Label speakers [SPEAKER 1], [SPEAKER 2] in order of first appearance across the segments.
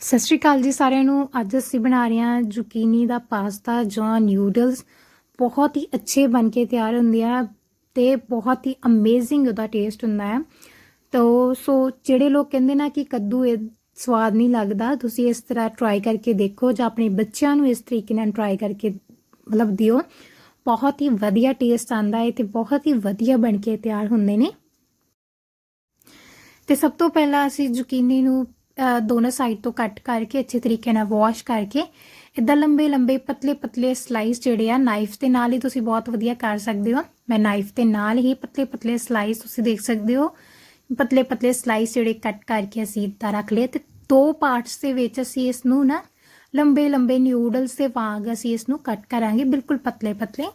[SPEAKER 1] ਸਤਿ ਸ਼੍ਰੀ ਅਕਾਲ ਜੀ ਸਾਰਿਆਂ ਨੂੰ। ਅੱਜ ਅਸੀਂ ਬਣਾ ਰਹੇ ਹਾਂ ਜ਼ੁਕੀਨੀ ਦਾ ਪਾਸਤਾ ਜਾਂ ਨਿਊਡਲਸ ਬਹੁਤ ਹੀ ਅੱਛੇ ਬਣ ਕੇ ਤਿਆਰ ਹੁੰਦੇ ਆ ਤੇ ਬਹੁਤ ਹੀ ਅਮੇਜ਼ਿੰਗ ਉਹਦਾ ਟੇਸਟ ਹੁੰਦਾ ਹੈ। ਤੋ, ਸੋ ਜਿਹੜੇ ਲੋਕ ਕਹਿੰਦੇ ਨਾ ਕਿ ਕੱਦੂ ਇਹ ਸਵਾਦ ਨਹੀਂ ਲੱਗਦਾ, ਤੁਸੀਂ ਇਸ ਤਰ੍ਹਾਂ ਟਰਾਈ ਕਰਕੇ ਦੇਖੋ ਜਾਂ ਆਪਣੇ ਬੱਚਿਆਂ ਨੂੰ ਇਸ ਤਰੀਕੇ ਨਾਲ ਟਰਾਈ ਕਰਕੇ ਮਤਲਬ ਦਿਓ। ਬਹੁਤ ਹੀ ਵਧੀਆ ਟੇਸਟ ਆਂਦਾ ਹੈ ਤੇ ਬਹੁਤ ਹੀ ਵਧੀਆ ਬਣ ਕੇ ਤਿਆਰ ਹੁੰਦੇ ਨੇ। ਤੇ ਸਭ ਤੋਂ ਪਹਿਲਾਂ ਅਸੀਂ ਜ਼ੁਕੀਨੀ ਨੂੰ ਦੋਨੋਂ ਸਾਈਡ ਤੋਂ ਕੱਟ ਕਰਕੇ ਅੱਛੇ ਤਰੀਕੇ ਨਾਲ ਵਾਸ਼ ਕਰਕੇ ਇਦਾਂ ਲੰਬੇ ਲੰਬੇ ਪਤਲੇ ਪਤਲੇ ਸਲਾਈਸ ਜਿਹੜੇ ਆ ਨਾਈਫ ਦੇ ਨਾਲ ਹੀ ਤੁਸੀਂ ਬਹੁਤ ਵਧੀਆ ਕਰ ਸਕਦੇ ਹੋ। ਮੈਂ ਨਾਈਫ ਦੇ ਨਾਲ ਹੀ ਪਤਲੇ ਪਤਲੇ ਸਲਾਈਸ ਤੁਸੀਂ ਦੇਖ ਸਕਦੇ ਹੋ। ਪਤਲੇ ਪਤਲੇ ਸਲਾਈਸ ਜਿਹੜੇ ਕੱਟ ਕਰਕੇ ਅਸੀਂ ਇੱਦਾਂ ਰੱਖ ਲਏ ਤੇ ਦੋ ਪਾਰਟਸ ਦੇ ਵਿੱਚ ਅਸੀਂ ਇਸ ਨੂੰ ਨਾ ਲੰਬੇ ਲੰਬੇ ਨਿਊਡਲਸ ਦੇ ਵਾਂਗ ਅਸੀਂ ਇਸ ਨੂੰ ਕੱਟ ਕਰਾਂਗੇ ਬਿਲਕੁਲ ਪਤਲੇ ਪਤਲੇ।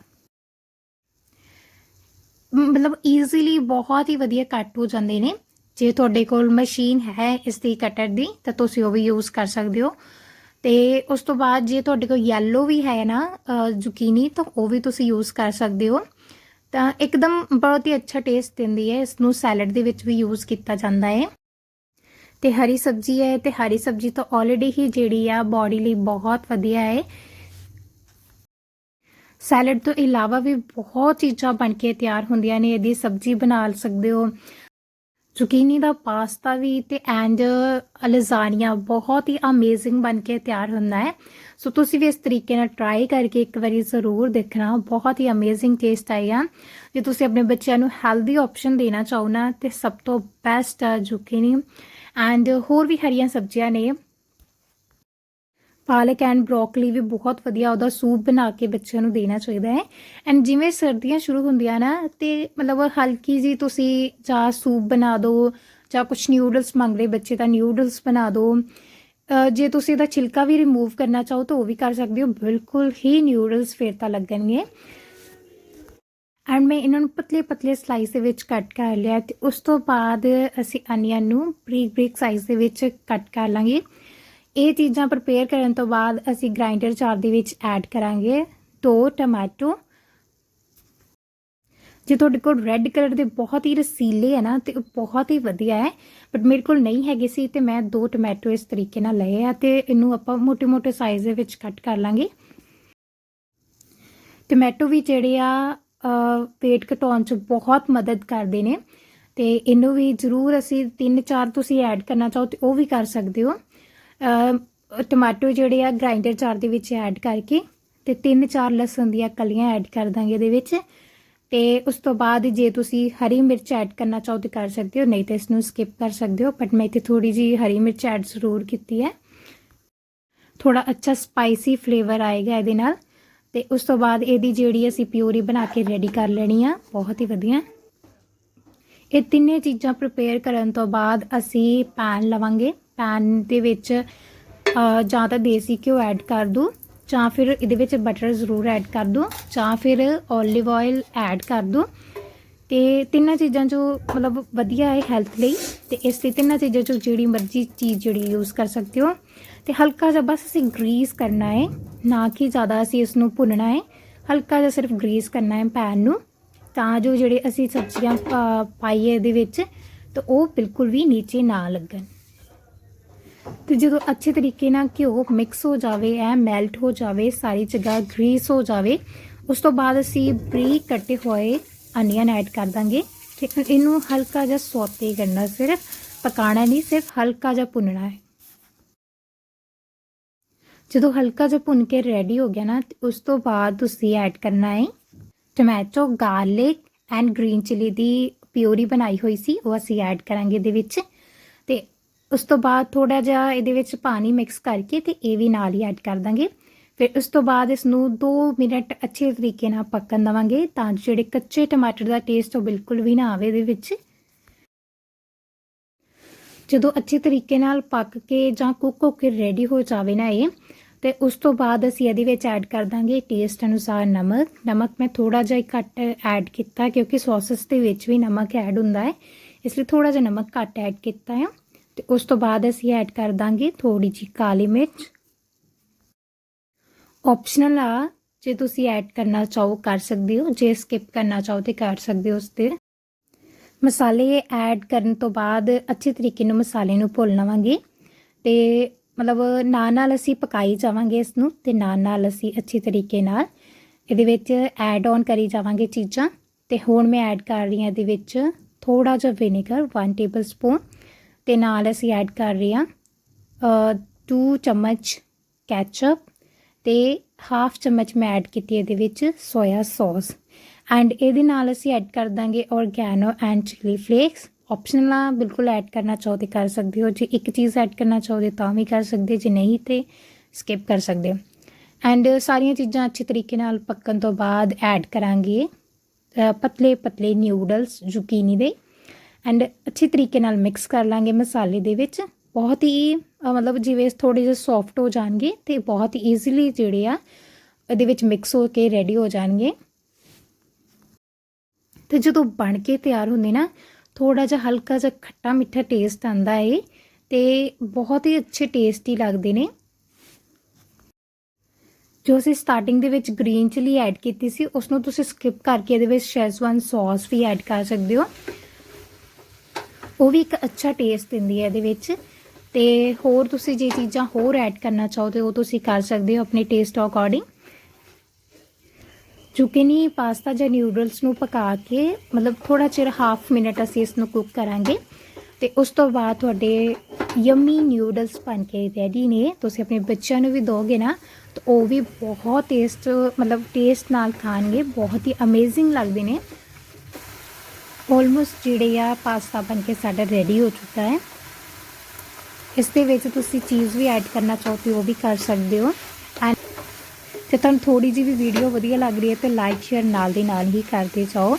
[SPEAKER 1] ਮਤਲਬ ਈਜ਼ੀਲੀ ਬਹੁਤ ਹੀ ਵਧੀਆ ਕੱਟ ਹੋ ਜਾਂਦੇ ਨੇ। ਜੇ ਤੁਹਾਡੇ ਕੋਲ ਮਸ਼ੀਨ ਹੈ ਇਸ ਦੀ ਕਟਰ ਦੀ, ਤਾਂ ਤੁਸੀਂ ਉਹ ਵੀ ਯੂਜ਼ ਕਰ ਸਕਦੇ ਹੋ। ਤੇ ਉਸ ਤੋਂ ਬਾਅਦ ਜੇ ਤੁਹਾਡੇ ਕੋਲ ਯੈਲੋ ਵੀ ਹੈ ਨਾ ਜ਼ੁਕੀਨੀ ਤਾਂ ਉਹ ਵੀ ਤੁਸੀਂ ਯੂਜ਼ ਕਰ ਸਕਦੇ ਹੋ। ਤਾਂ ਇੱਕਦਮ ਬਹੁਤ ਹੀ ਅੱਛਾ ਟੇਸਟ ਦਿੰਦੀ ਹੈ ਇਸ ਨੂੰ ਸੈਲਡ ਦੇ ਵਿੱਚ ਵੀ ਯੂਜ਼ ਕੀਤਾ ਜਾਂਦਾ ਹੈ। ਤੇ ਹਰੀ ਸਬਜ਼ੀ ਹੈ, ਤੇ ਹਰੀ ਸਬਜ਼ੀ ਤਾਂ ਆਲਰੇਡੀ ਹੀ ਜਿਹੜੀ ਆ ਬਾਡੀ ਲਈ ਬਹੁਤ ਵਧੀਆ ਹੈ। ਸੈਲਡ ਤੋਂ ਇਲਾਵਾ ਵੀ ਬਹੁਤ ਚੀਜ਼ਾਂ ਬਣ ਕੇ ਤਿਆਰ ਹੁੰਦੀਆਂ ਨੇ, ਇਹਦੀ ਸਬਜ਼ੀ ਬਣਾ ਸਕਦੇ ਹੋ। ਜ਼ੁਕੀਨੀ ਦਾ ਪਾਸਤਾ ਵੀ ਤੇ ਐਂਡ ਲਜ਼ਾਨੀਆ ਬਹੁਤ ਹੀ ਅਮੇਜ਼ਿੰਗ ਬਣ ਕੇ ਤਿਆਰ ਹੁੰਦਾ ਹੈ। ਸੋ ਤੁਸੀਂ ਵੀ ਇਸ ਤਰੀਕੇ ਨਾਲ ਟਰਾਈ ਕਰਕੇ ਇੱਕ ਵਾਰੀ ਜ਼ਰੂਰ ਦੇਖਣਾ। ਬਹੁਤ ਹੀ ਅਮੇਜ਼ਿੰਗ ਟੇਸਟ ਆਏਗਾ ਜੇ ਤੁਸੀਂ ਆਪਣੇ ਬੱਚਿਆਂ ਨੂੰ ਹੈਲਦੀ ਆਪਸ਼ਨ ਦੇਣਾ ਚਾਹੋ ਨਾ, ਤੇ ਸਭ ਤੋਂ ਬੈਸਟ ਆ ਜ਼ੁਕੀਨੀ ਐਂਡ ਹੋਰ ਵੀ ਹਰੀਆਂ ਸਬਜ਼ੀਆਂ ਨੇ। ਪਾਲਕ ਐਂਡ ਬ੍ਰੋਕਲੀ ਵੀ ਬਹੁਤ ਵਧੀਆ ਉਹਦਾ ਸੂਪ ਬਣਾ ਕੇ ਬੱਚਿਆਂ ਨੂੰ ਦੇਣਾ ਚਾਹੀਦਾ ਹੈ। ਐਂਡ ਜਿਵੇਂ ਸਰਦੀਆਂ ਸ਼ੁਰੂ ਹੁੰਦੀਆਂ ਨਾ, ਤੇ ਮਤਲਬ ਹਲਕੀ ਜੀ ਤੁਸੀਂ ਜਾਂ ਸੂਪ ਬਣਾ ਦਿਓ ਜਾਂ ਕੁਝ ਨਿਊਡਲਸ ਮੰਗ ਰਹੇ ਬੱਚੇ ਤਾਂ ਨਿਊਡਲਸ ਬਣਾ ਦਿਓ ਜੇ ਤੁਸੀਂ ਇਹਦਾ ਛਿਲਕਾ ਵੀ ਰਿਮੂਵ ਕਰਨਾ ਚਾਹੋ ਤਾਂ ਉਹ ਵੀ ਕਰ ਸਕਦੇ ਹੋ, ਬਿਲਕੁਲ ਹੀ ਨਿਊਡਲਸ ਫੇਰ ਤਾਂ ਲੱਗਣਗੇ। ਐਂਡ ਮੈਂ ਇਹਨਾਂ ਨੂੰ ਪਤਲੇ ਪਤਲੇ ਸਲਾਈਸ ਦੇ ਵਿੱਚ ਕੱਟ ਕਰ ਲਿਆ ਤੇ ਉਸ ਤੋਂ ਬਾਅਦ ਅਸੀਂ ਅਨੀਅਨ ਨੂੰ ਬਰੀਕ ਬਰੀਕ ਸਾਈਜ਼ ਦੇ ਵਿੱਚ ਕੱਟ ਕਰ ਲਾਂਗੇ। ਇਹ ਚੀਜ਼ਾਂ ਪ੍ਰਪੇਅਰ ਕਰਨ ਤੋਂ ਬਾਅਦ ਅਸੀਂ ਗ੍ਰਾਈਂਡਰ ਚਾਰ ਦੇ ਵਿੱਚ ਐਡ ਕਰਾਂਗੇ ਦੋ ਟਮਾਟੋ ਜੇ ਤੁਹਾਡੇ ਕੋਲ ਰੈੱਡ ਕਲਰ ਦੇ ਬਹੁਤ ਹੀ ਰਸੀਲੇ ਹੈ ਨਾ, ਤੇ ਬਹੁਤ ਹੀ ਵਧੀਆ ਹੈ। ਬਟ ਮੇਰੇ ਕੋਲ ਨਹੀਂ ਹੈਗੇ ਸੀ, ਤੇ ਮੈਂ ਦੋ ਟੋਮੈਟੋ ਇਸ ਤਰੀਕੇ ਨਾਲ ਲਏ ਆ, ਤੇ ਇਹਨੂੰ ਆਪਾਂ ਮੋਟੇ ਮੋਟੇ ਸਾਈਜ਼ ਦੇ ਵਿੱਚ ਕੱਟ ਕਰ ਲਾਂਗੇ। ਟੋਮੈਟੋ ਵੀ ਜਿਹੜੇ ਆ ਪੇਟ ਘਟਾਉਣ 'ਚ ਬਹੁਤ ਮਦਦ ਕਰਦੇ ਨੇ, ਤੇ ਇਹਨੂੰ ਵੀ ਜ਼ਰੂਰ ਅਸੀਂ 3-4 ਤੁਸੀਂ ਐਡ ਕਰਨਾ ਚਾਹੋ, ਤੇ ਉਹ ਵੀ ਕਰ ਸਕਦੇ ਹੋ। ਟਮਾਟੋ ਜਿਹੜੇ ਆ ਗ੍ਰਾਈਂਡਰ ਜਾਰ ਦੇ ਵਿੱਚ ਐਡ ਕਰਕੇ ਤੇ ਤਿੰਨ ਚਾਰ ਲਸਣ ਦੀਆਂ ਕਲੀਆਂ ਐਡ ਕਰ ਦਾਂਗੇ ਇਹਦੇ ਵਿੱਚ। ਤੇ ਉਸ ਤੋਂ ਬਾਅਦ ਜੇ ਤੁਸੀਂ ਹਰੀ ਮਿਰਚ ਐਡ ਕਰਨਾ ਚਾਹੋ ਤਾਂ ਕਰ ਸਕਦੇ ਹੋ, ਨਹੀਂ ਤਾਂ ਇਸ ਨੂੰ ਸਕਿਪ ਕਰ ਸਕਦੇ ਹੋ ਬਟ ਮੈਂ ਇੱਥੇ ਥੋੜੀ ਜੀ ਹਰੀ ਮਿਰਚ ਐਡ ਜ਼ਰੂਰ ਕੀਤੀ ਹੈ। ਥੋੜਾ ਅੱਛਾ ਸਪਾਈਸੀ ਫਲੇਵਰ ਆਏਗਾ ਇਹਦੇ ਨਾਲ। ਤੇ ਉਸ ਤੋਂ ਬਾਅਦ ਇਹਦੀ ਜਿਹੜੀ ਅਸੀਂ ਪਿਊਰੀ ਬਣਾ ਕੇ ਰੈਡੀ ਕਰ ਲੈਣੀ ਆ, ਬਹੁਤ ਹੀ ਵਧੀਆ। ਇਹ ਤਿੰਨੇ ਚੀਜ਼ਾਂ ਪ੍ਰਪੇਅਰ ਕਰਨ ਤੋਂ ਬਾਅਦ ਅਸੀਂ ਪੈਨ ਲਵਾਂਗੇ। ਪੈਨ ਦੇ ਵਿੱਚ ਜਾਂ ਤਾਂ ਦੇਸੀ ਘਿਓ ਐਡ ਕਰ ਦੋ, ਜਾਂ ਫਿਰ ਇਹਦੇ ਵਿੱਚ ਬਟਰ ਜ਼ਰੂਰ ਐਡ ਕਰ ਦੋ, ਜਾਂ ਫਿਰ 올ਿਵ ਆਇਲ ਐਡ ਕਰ ਦੋ। ਤੇ ਤਿੰਨਾਂ ਚੀਜ਼ਾਂ ਚੋਂ ਮਤਲਬ ਵਧੀਆ ਹੈ ਹੈਲਥ ਲਈ, ਤੇ ਇਸ 'ਤੇ ਤਿੰਨਾਂ ਚੀਜ਼ਾਂ ਚੋਂ ਜਿਹੜੀ ਮਰਜ਼ੀ ਚੀਜ਼ ਜਿਹੜੀ ਯੂਜ਼ ਕਰ ਸਕਦੇ ਹੋ। ਤੇ ਹਲਕਾ ਜਿਹਾ ਬਸ ਅਸੀਂ ਗਰੀਸ ਕਰਨਾ ਹੈ, ਨਾ ਕਿ ਜ਼ਿਆਦਾ ਅਸੀਂ ਇਸ ਨੂੰ ਭੁੰਨਣਾ ਹੈ। ਹਲਕਾ ਜਿਹਾ ਸਿਰਫ ਗਰੀਸ ਕਰਨਾ ਹੈ ਪੈਨ ਨੂੰ, ਤਾਂ ਜੋ ਜਿਹੜੇ ਅਸੀਂ ਸਬਜ਼ੀਆਂ ਪਾ- ਪਾਈਏ ਇਹਦੇ ਵਿੱਚ, ਤਾਂ ਉਹ ਬਿਲਕੁਲ ਵੀ ਨੀਚੇ ਨਾ ਲੱਗਣ। ਤੇ ਜਦੋਂ ਅੱਛੇ ਤਰੀਕੇ ਨਾਲ ਘਿਓ ਮਿਕਸ ਹੋ ਜਾਵੇ ਐ ਮੈਲਟ ਹੋ ਜਾਵੇ, ਸਾਰੀ ਜਗ੍ਹਾ ਗਰੀਸ ਹੋ ਜਾਵੇ, ਉਸ ਤੋਂ ਬਾਅਦ ਅਸੀਂ ਬਰੀਕ ਕੱਟੇ ਹੋਏ ਅਨੀਅਨ ਐਡ ਕਰ ਦਾਂਗੇ। ਤੇ ਇਹਨੂੰ ਹਲਕਾ ਜਿਹਾ ਸੌਤੇ ਕਰਨਾ ਸਿਰਫ ਪਕਾਣਾ ਨਹੀਂ, ਸਿਰਫ ਹਲਕਾ ਜਿਹਾ ਭੁੰਨਣਾ ਹੈ। ਜਦੋਂ ਹਲਕਾ ਜਿਹਾ ਭੁੰਨ ਕੇ ਰੈਡੀ ਹੋ ਗਿਆ ਨਾ ਉਸ ਤੋਂ ਬਾਅਦ ਤੁਸੀਂ ਐਡ ਕਰਨਾ ਹੈ tomato garlic and green chilli the puree ਬਣਾਈ ਹੋਈ ਸੀ, ਉਹ ਅਸੀਂ ਐਡ ਕਰਾਂਗੇ ਇਹਦੇ ਵਿੱਚ। ਉਸ ਤੋਂ ਬਾਅਦ ਥੋੜਾ ਜਿਹਾ ਇਹਦੇ ਵਿੱਚ ਪਾਣੀ ਮਿਕਸ ਕਰਕੇ ਤੇ ਇਹ ਵੀ ਨਾਲ ਹੀ ਐਡ ਕਰ ਦਾਂਗੇ। ਫਿਰ ਉਸ ਤੋਂ ਬਾਅਦ ਇਸ ਨੂੰ 2 ਮਿੰਟ ਅੱਛੇ ਤਰੀਕੇ ਨਾਲ ਪੱਕਣ ਦਵਾਂਗੇ ਤਾਂ ਜੋ ਜਿਹੜੇ ਕੱਚੇ ਟਮਾਟਰ ਦਾ ਟੇਸਟ ਉਹ ਬਿਲਕੁਲ ਵੀ ਨਾ ਆਵੇ ਇਹਦੇ ਵਿੱਚ। ਜਦੋਂ ਅੱਛੇ ਤਰੀਕੇ ਨਾਲ ਪੱਕ ਕੇ ਜਾਂ ਕੁੱਕ ਹੋ ਕੇ ਰੈਡੀ ਹੋ ਜਾਵੇ ਨਾ ਇਹ, ਤੇ ਉਸ ਤੋਂ ਬਾਅਦ ਅਸੀਂ ਇਹਦੇ ਵਿੱਚ ਐਡ ਕਰ ਦਾਂਗੇ ਟੇਸਟ ਅਨੁਸਾਰ ਨਮਕ। ਨਮਕ ਮੈਂ ਥੋੜਾ ਜਿਹਾ ਹੀ ਘੱਟ ਐਡ ਕੀਤਾ ਕਿਉਂਕਿ ਸੌਸਸ ਦੇ ਵਿੱਚ ਵੀ ਨਮਕ ਐਡ ਹੁੰਦਾ ਹੈ, ਇਸ ਲਈ ਥੋੜਾ ਜਿਹਾ ਨਮਕ ਘੱਟ ਐਡ ਕੀਤਾ ਹੈ। ਤੇ ਉਸ ਤੋਂ ਬਾਅਦ ਅਸੀਂ ਐਡ ਕਰ ਦਾਂਗੇ ਥੋੜੀ ਜਿਹੀ ਕਾਲੀ ਮਿਰਚ। ਆਪਸ਼ਨਲ ਆ, ਜੇ ਤੁਸੀਂ ਐਡ ਕਰਨਾ ਚਾਹੋ ਕਰ ਸਕਦੇ ਹੋ, ਜੇ ਸਕਿਪ ਕਰਨਾ ਚਾਹੋ ਤੇ ਕਰ ਸਕਦੇ ਹੋ ਉਸ ਤੇ। ਮਸਾਲੇ ਐਡ ਕਰਨ ਤੋਂ ਬਾਅਦ ਅੱਛੇ ਤਰੀਕੇ ਨਾਲ ਮਸਾਲੇ ਨੂੰ ਭੁੱਲ ਲਵਾਂਗੇ ਤੇ ਮਤਲਬ ਨਾਲ ਨਾਲ ਅਸੀਂ ਪਕਾਈ ਜਾਵਾਂਗੇ ਇਸ ਨੂੰ ਤੇ ਨਾਲ ਨਾਲ ਅਸੀਂ ਅੱਛੇ ਤਰੀਕੇ ਨਾਲ ਇਹਦੇ ਵਿੱਚ ਐਡ ਔਨ ਕਰੀ ਜਾਵਾਂਗੇ ਚੀਜ਼ਾਂ। ਤੇ ਹੁਣ ਮੈਂ ਐਡ ਕਰ ਰਹੀ ਹਾਂ ਇਹਦੇ ਵਿੱਚ ਥੋੜਾ ਜਿਹਾ ਵਿਨੇਗਰ 1 ਟੇਬਲ ਸਪੂਨ ਤੇ ਨਾਲ ਅਸੀਂ ਐਡ ਕਰ ਰਹੇ ਹਾਂ 2 ਚਮਚ ਕੈਚਅਪ ਤੇ ਹਾਫ ਚਮਚ ਮੈਂ ਐਡ ਕੀਤੀ ਇਹਦੇ ਵਿੱਚ ਸੋਇਆ ਸੌਸ ਐਂਡ ਇਹਦੇ ਨਾਲ ਅਸੀਂ ਐਡ ਕਰ ਦਾਂਗੇ oregano and chilli flakes optional ਆ ਬਿਲਕੁਲ ਐਡ ਕਰਨਾ ਚਾਹੋ ਤੇ ਕਰ ਸਕਦੇ ਹੋ, ਜੇ ਇੱਕ ਚੀਜ਼ ਐਡ ਕਰਨਾ ਚਾਹੋ ਤਾਂ ਵੀ ਕਰ ਸਕਦੇ, ਜੇ ਨਹੀਂ ਤੇ ਸਕਿਪ ਕਰ ਸਕਦੇ ਹੋ। ਐਂਡ ਸਾਰੀਆਂ ਚੀਜ਼ਾਂ ਅੱਛੇ ਤਰੀਕੇ ਨਾਲ ਪੱਕਣ ਤੋਂ ਬਾਅਦ ਐਡ ਕਰਾਂਗੇ ਪਤਲੇ ਪਤਲੇ ਨਿਊਡਲਸ ਜ਼ੁਕੀਨੀ ਦੇ। ਐਂਡ ਅੱਛੇ ਤਰੀਕੇ ਨਾਲ ਮਿਕਸ ਕਰ ਲਾਂਗੇ ਮਸਾਲੇ ਦੇ ਵਿੱਚ। ਬਹੁਤ ਹੀ ਮਤਲਬ ਜਿਵੇਂ ਥੋੜੇ ਜਿਹੇ ਸੌਫਟ ਹੋ ਜਾਣਗੇ ਤੇ ਬਹੁਤ ਈਜ਼ੀਲੀ ਜਿਹੜੇ ਆ, ਇਹਦੇ ਵਿੱਚ ਮਿਕਸ ਹੋ ਕੇ ਰੈਡੀ ਹੋ ਜਾਣਗੇ। ਤੇ ਜਦੋਂ ਬਣ ਕੇ ਤਿਆਰ ਹੁੰਦੇ ਨਾ ਥੋੜਾ ਜਿਹਾ ਹਲਕਾ ਜਿਹਾ ਖੱਟਾ ਮਿੱਠਾ ਟੇਸਟ ਆਂਦਾ ਏ, ਤੇ ਬਹੁਤ ਹੀ ਅੱਛੇ ਟੇਸਟੀ ਲੱਗਦੇ ਨੇ। ਜੋ ਅਸੀਂ ਸਟਾਰਟਿੰਗ ਦੇ ਵਿੱਚ ਗ੍ਰੀਨ ਚਿਲੀ ਐਡ ਕੀਤੀ ਸੀ ਉਸ ਨੂੰ ਤੁਸੀਂ ਸਕਿਪ ਕਰਕੇ ਇਹਦੇ ਵਿੱਚ ਸ਼ੈਜ਼ਵਾਨ ਸੌਸ ਵੀ ਐਡ ਕਰ ਸਕਦੇ ਹੋ। ਉਹ ਵੀ ਇੱਕ ਅੱਛਾ ਟੇਸਟ ਦਿੰਦੀ ਹੈ ਇਹਦੇ ਵਿੱਚ। ਤੇ ਹੋਰ ਤੁਸੀਂ ਜੇ ਚੀਜ਼ਾਂ ਹੋਰ ਐਡ ਕਰਨਾ ਚਾਹੋ ਤੇ ਉਹ ਤੁਸੀਂ ਕਰ ਸਕਦੇ ਹੋ ਆਪਣੇ ਟੇਸਟ ਅਕੋਰਡਿੰਗ ਚੁਕਨੀ ਪਾਸਤਾ ਜਾਂ ਨਿਊਡਲਸ ਨੂੰ ਪਕਾ ਕੇ, ਮਤਲਬ ਥੋੜਾ ਚਿਰ ਹਾਫ ਮਿੰਟ ਅਸੀਂ ਇਸ ਨੂੰ ਕੁੱਕ ਕਰਾਂਗੇ। ਤੇ ਉਸ ਤੋਂ ਬਾਅਦ ਤੁਹਾਡੇ ਯਮੀ ਨਿਊਡਲਸ ਬਣ ਕੇ ਰੈਡੀ ਨੇ। ਤੁਸੀਂ ਆਪਣੇ ਬੱਚਿਆਂ ਨੂੰ ਵੀ ਦੋਗੇ ਨਾ, ਤਾਂ ਉਹ ਵੀ ਬਹੁਤ ਟੇਸਟ ਮਤਲਬ ਟੇਸਟ ਨਾਲ ਖਾਣਗੇ, ਬਹੁਤ ਹੀ ਅਮੇਜ਼ਿੰਗ ਲੱਗਦੇ ਨੇ। ਆਲਮੋਸਟ ਜਿਹੜੇ ਆ ਪਾਸਤਾ ਬਣ ਕੇ ਸਾਡਾ ਰੈਡੀ ਹੋ ਚੁੱਕਾ ਹੈ ਇਸ ਦੇ ਵਿੱਚ ਤੁਸੀਂ ਚੀਜ਼ ਵੀ ਐਡ ਕਰਨਾ ਚਾਹੋ ਤੇ ਉਹ ਵੀ ਕਰ ਸਕਦੇ ਹੋ ਐਂਡ ਜੇ ਤੁਹਾਨੂੰ ਥੋੜੀ ਜਿਹੀ ਵੀ ਵੀਡੀਓ ਵਧੀਆ ਲੱਗ ਰਹੀ ਹੈ ਤੇ ਲਾਈਕ ਸ਼ੇਅਰ ਨਾਲ ਦੀ ਨਾਲ ਹੀ ਕਰਦੇ ਜਾਓ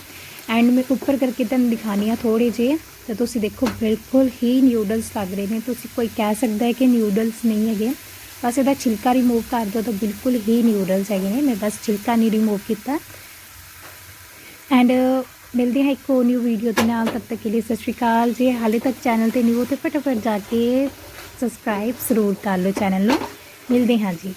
[SPEAKER 1] ਐਂਡ ਮੈਂ ਉੱਪਰ ਕਰਕੇ ਤੁਹਾਨੂੰ ਦਿਖਾਣੀ ਆ ਥੋੜੇ ਜਿਹੇ ਤੇ ਤੁਸੀਂ ਦੇਖੋ ਬਿਲਕੁਲ ਹੀ ਨਿਊਡਲਸ ਲੱਗ ਰਹੇ ਨੇ ਤੁਸੀਂ ਕੋਈ ਕਹਿ ਸਕਦਾ ਹੈ ਕਿ ਨਿਊਡਲਸ ਨਹੀਂ ਹੈਗੇ ਬਸ ਇਹਦਾ ਛਿਲਕਾ ਰਿਮੂਵ ਕਰ ਦਿਓ ਤਾਂ ਬਿਲਕੁਲ ਹੀ ਨਿਊਡਲਸ ਹੈਗੇ ਨੇ ਮੈਂ ਬਸ ਛਿਲਕਾ ਨਹੀਂ ਰਿਮੂਵ ਕੀਤਾ ਐਂਡ ਮਿਲਦੇ ਹਾਂ ਇੱਕ ਹੋਰ ਨਿਊ ਵੀਡੀਓ ਦੇ ਨਾਲ, ਤਦ ਤੱਕ ਕੇ ਲਈ ਸਤਿ ਸ਼੍ਰੀ ਅਕਾਲ ਜੇ। ਹਾਲੇ ਤੱਕ ਚੈਨਲ ਤੇ ਨਿਊ ਹੋ ਤੇ ਫਟਾਫਟ ਜਾ ਕੇ ਸਬਸਕ੍ਰਾਈਬ ਜ਼ਰੂਰ ਕਰ ਲਓ ਚੈਨਲ ਨੂੰ। ਮਿਲਦੇ ਹਾਂ ਜੀ।